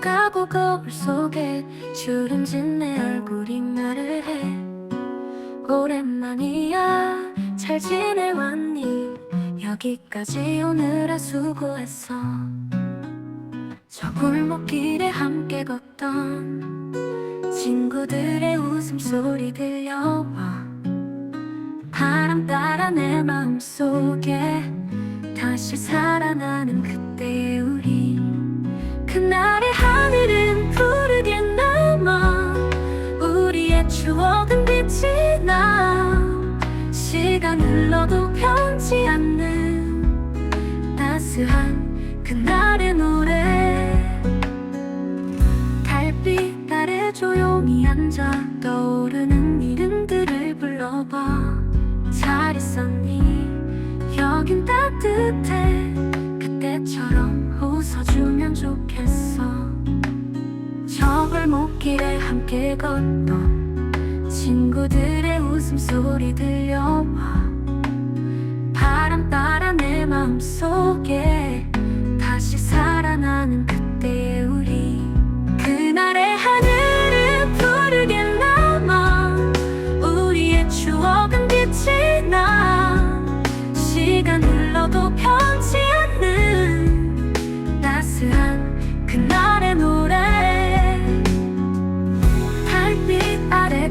스쳐가고 거울 속에 주름진 내 얼굴이 말을 해. 오랜만이야. 잘 지내왔니? 여기까지 오느라 수고했어. 저 골목길에 함께 걷던 친구들의 웃음소리 들려와. 바람 따라 내 마음속에 다시 살아나는 그때의 우리. 그날 추억은 빛이 나 시간 흘러도 변치 않는 따스한 그날의 노래. 달빛 아래 조용히 앉아 떠오르는 이름들을 불러봐. 잘 있었니? 여긴 따뜻해. 그때처럼 웃어주면 좋겠어. 저 골목길에 함께 걷던 친구들의 웃음소리 들려와 바람 따라 내 마음속에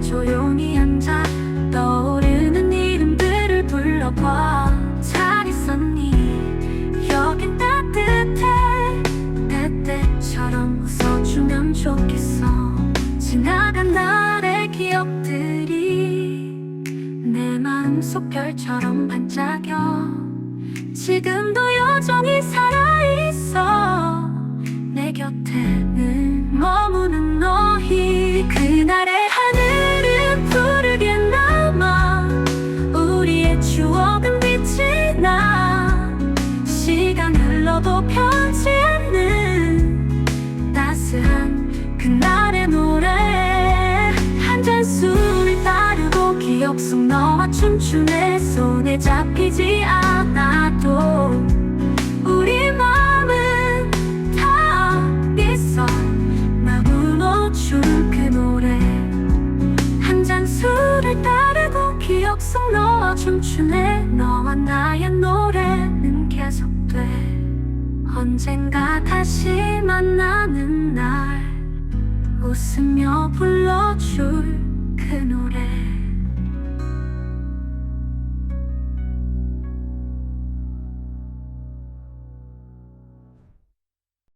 조용히 앉아 떠오르는 이름들을 불러봐. 잘 있었니? 여긴 따뜻해. 때때처럼 웃어주면 좋겠어. 지나간 날의 기억들이 내 마음속 별처럼 반짝여. 지금도 여전히 살 추억은 빛이 나. 시간 흘러도 변치 않는 따스한 그날의 노래. 한 잔 술을 따르고 기억 속 너와 춤추네. 손에 잡히지 않아 기억 속 너와 춤추네. 너와 나의 노래는 계속돼. 언젠가 다시 만나는 날 웃으며 불러줄 그 노래